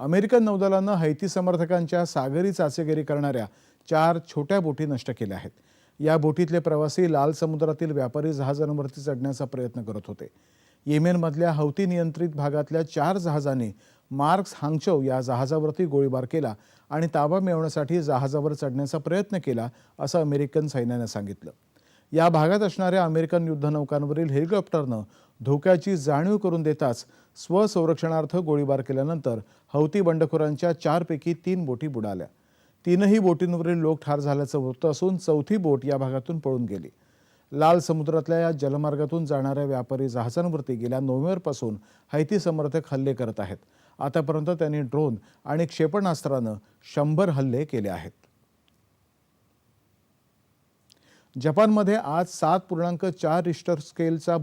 American नौदलानं Haiti समर्थकांच्या सागरी चाचेगिरी करणाऱ्या चार छोट्या बोटी नष्ट केल्या आहेत. या बोटीतले प्रवासी लाल समुद्रातील व्यापारी जहाजांवरती चढण्याचा प्रयत्न करत होते. येमेनमधल्या हौती नियंत्रित भागातल्या चार जहाजांनी मार्क्स हांगचौ या जहाजावरती गोळीबार केला आणि ताबा मिळवण्यासाठी जहाजावर चढण्याचा प्रयत्न केला असं अमेरिकन सैन्यानं सांगितलं. या भागात असणाऱ्या अमेरिकन युद्धनौकांवरील हेलिकॉप्टरनं धोक्याची जाणीव करून देताच स्वसंरक्षणार्थ गोळीबार केल्यानंतर हौती बंडखोरांच्या चारपैकी तीन बोटी बुडाल्या. तीनही बोटींवरील लोक ठार झाल्याचं वृत्त असून चौथी बोट या भागातून पळून गेली. लाल समुद्रातल्या या जलमार्गातून जाणाऱ्या व्यापारी जहाजांवरती गेल्या नोव्हेंबरपासून हैती समर्थक हल्ले करत आहेत. आतापर्यंत त्यांनी ड्रोन आणि क्षेपणास्त्रानं शंभर हल्ले केले आहेत. जपानमध्ये आज सात पूर्णांक चार रिश्टर स्केलचा